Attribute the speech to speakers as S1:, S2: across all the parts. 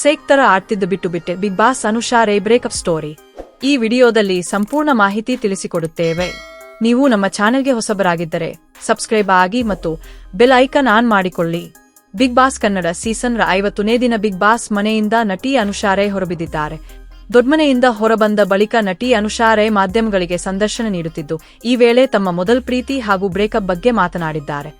S1: Sake ತರ ಆಡ್ತಿದ್ದು ಬಿಟ್ಟು ಬಿಟ್ಟೆ ಬಿಗ್ ಬಾಸ್ ಅನುಷಾ ರೇ ಬ್ರೇಕಪ್ ಸ್ಟೋರಿ. ಈ ವಿಡಿಯೋದಲ್ಲಿ ಸಂಪೂರ್ಣ ಮಾಹಿತಿ ತಿಳಿಸಿಕೊಡುತ್ತೇವೆ. ನೀವು ನಮ್ಮ ಚಾನೆಲ್ಗೆ ಹೊಸಬರಾಗಿದ್ದರೆ ಸಬ್ಸ್ಕ್ರೈಬ್ ಆಗಿ ಮತ್ತು ಬೆಲ್ ಐಕನ್ ಆನ್ ಮಾಡಿಕೊಳ್ಳಿ. ಬಿಗ್ ಬಾಸ್ ಕನ್ನಡ ಸೀಸನ್ ಐವತ್ತನೇ ದಿನ ಬಿಗ್ ಬಾಸ್ ಮನೆಯಿಂದ ನಟಿ ಅನುಷಾರೇ ಹೊರಬಿದ್ದಿದ್ದಾರೆ. ದೊಡ್ಮನೆಯಿಂದ ಹೊರಬಂದ ಬಳಿಕ ನಟಿ ಅನುಷಾರೇ ಮಾಧ್ಯಮಗಳಿಗೆ ಸಂದರ್ಶನ ನೀಡುತ್ತಿದ್ದು, ಈ ವೇಳೆ ತಮ್ಮ ಮೊದಲ ಪ್ರೀತಿ ಹಾಗೂ ಬ್ರೇಕಪ್ ಬಗ್ಗೆ ಮಾತನಾಡಿದ್ದಾರೆ.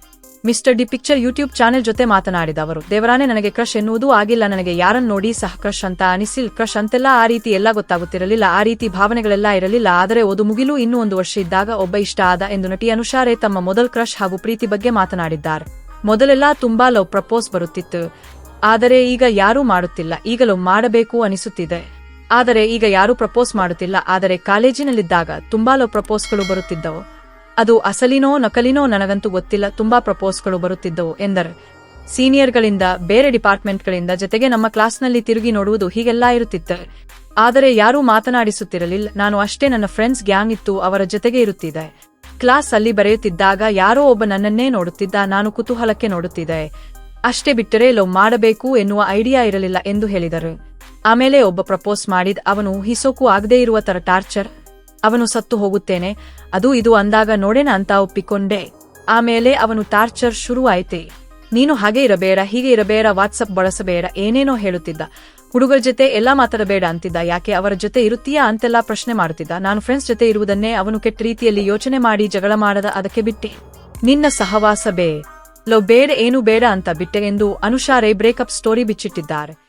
S1: Mister D picture YouTube channel ಜೊತೆ ಮಾತನಾಡಿದ ಅವರು ದೇವರಾನೆ ನನಗೆ ಕ್ರಶ್ ಎನ್ನುವುದು ಆಗಿಲ್ಲ, ನನಗೆ ಯಾರನ್ನ ನೋಡಿ ಸಹ ಕ್ರಶ್ ಅಂತ ಅನಿಸಿಲ್. ಕ್ರಶ್ ಅಂತೆಲ್ಲ ಆ ರೀತಿ ಎಲ್ಲ ಗೊತ್ತಾಗುತ್ತಿರಲಿಲ್ಲ, ಆ ರೀತಿ ಭಾವನೆಗಳೆಲ್ಲ ಇರಲಿಲ್ಲ, ಆದರೆ ಓದು ಮುಗಿಲು ಇನ್ನೂ ಒಂದು ವರ್ಷ ಇದ್ದಾಗ ಒಬ್ಬ ಇಷ್ಟ ಆದ ಎಂದು ನಟಿ ಅನುಷಾರೆ ತಮ್ಮ ಮೊದಲ ಕ್ರಶ್ ಹಾಗೂ ಪ್ರೀತಿ ಬಗ್ಗೆ ಮಾತನಾಡಿದ್ದಾರೆ. ಮೊದಲೆಲ್ಲ ತುಂಬಾ ಲವ್ ಪ್ರಪೋಸ್ ಬರುತ್ತಿತ್ತು, ಆದರೆ ಈಗ ಯಾರೂ ಮಾಡುತ್ತಿಲ್ಲ, ಈಗಲೂ ಮಾಡಬೇಕು ಅನಿಸುತ್ತಿದೆ. ಆದರೆ ಈಗ ಯಾರೂ ಪ್ರಪೋಸ್ ಮಾಡುತ್ತಿಲ್ಲ, ಆದರೆ ಕಾಲೇಜಿನಲ್ಲಿದ್ದಾಗ ತುಂಬಾ ಲವ್ ಪ್ರಪೋಸ್ಗಳು ಬರುತ್ತಿದ್ದವು. ಅದು ಅಸಲಿನೋ ನಕಲಿನೋ ನನಗಂತೂ ಗೊತ್ತಿಲ್ಲ, ತುಂಬಾ ಪ್ರಪೋಸ್ಗಳು ಬರುತ್ತಿದ್ದವು ಎಂದರು. ಸೀನಿಯರ್ಗಳಿಂದ, ಬೇರೆ ಡಿಪಾರ್ಟ್ಮೆಂಟ್ಗಳಿಂದ ಜೊತೆಗೆ ನಮ್ಮ ಕ್ಲಾಸ್ನಲ್ಲಿ ತಿರುಗಿ ನೋಡುವುದು ಹೀಗೆಲ್ಲ ಇರುತ್ತಿತ್ತು. ಆದರೆ ಯಾರೂ ಮಾತನಾಡಿಸುತ್ತಿರಲಿಲ್ಲ, ನಾನು ಅಷ್ಟೇ ನನ್ನ ಫ್ರೆಂಡ್ಸ್ ಗ್ಯಾಂಗ್ ಇತ್ತು, ಅವರ ಜೊತೆಗೆ ಇರುತ್ತಿದ್ದೆ. ಕ್ಲಾಸ್ ಅಲ್ಲಿ ಬರೆಯುತ್ತಿದ್ದಾಗ ಯಾರೋ ಒಬ್ಬ ನನ್ನನ್ನೇ ನೋಡುತ್ತಿದ್ದ, ನಾನು ಕುತೂಹಲಕ್ಕೆ ನೋಡುತ್ತಿದ್ದೆ. ಅಷ್ಟೇ ಬಿಟ್ಟರೆ, ಲವ್ ಮಾಡಬೇಕು ಎನ್ನುವ ಐಡಿಯಾ ಇರಲಿಲ್ಲ ಎಂದು ಹೇಳಿದರು. ಆಮೇಲೆ ಒಬ್ಬ ಪ್ರಪೋಸ್ ಮಾಡಿದ, ಅವನು ಹಿಸೋಕು ಆಗದೇ ಇರುವ ತರ ಟಾರ್ಚರ್ ಅವನು ಸತ್ತು ಹೋಗುತ್ತೇನೆ. ಅದು ಇದು ಅಂದಾಗ ನೋಡೇನ ಅಂತ ಒಪ್ಪಿಕೊಂಡೆ. ಆಮೇಲೆ ಅವನು ಟಾರ್ಚರ್ ಶುರು ಆಯ್ತೆ ನೀನು ಹಾಗೆ ಇರಬೇಡ, ಹೀಗೆ ಇರಬೇಡ, ವಾಟ್ಸಪ್ ಬಳಸಬೇಡ, ಏನೇನೋ ಹೇಳುತ್ತಿದ್ದ. ಹುಡುಗರ ಜೊತೆ ಎಲ್ಲಾ ಮಾತಾಡಬೇಡ ಅಂತಿದ್ದ. ಯಾಕೆ ಅವರ ಜೊತೆ ಇರುತ್ತೀಯಾ ಅಂತೆಲ್ಲ ಪ್ರಶ್ನೆ ಮಾಡುತ್ತಿದ್ದ ನಾನು ಫ್ರೆಂಡ್ಸ್ ಜೊತೆ ಇರುವುದನ್ನೇ ಅವನು ಕೆಟ್ಟ ರೀತಿಯಲ್ಲಿ ಯೋಚನೆ ಮಾಡಿ ಜಗಳ ಮಾಡದ ಅದಕ್ಕೆ ಬಿಟ್ಟೆ. ನಿನ್ನ ಸಹವಾಸ ಬೇ. ಲೋ, ಬೇಡ, ಏನು ಬೇಡ ಅಂತ ಬಿಟ್ಟೆ ಎಂದು ಅನುಷಾರೆ ಬ್ರೇಕಪ್ ಸ್ಟೋರಿ ಬಿಚ್ಚಿಟ್ಟಿದ್ದಾರೆ.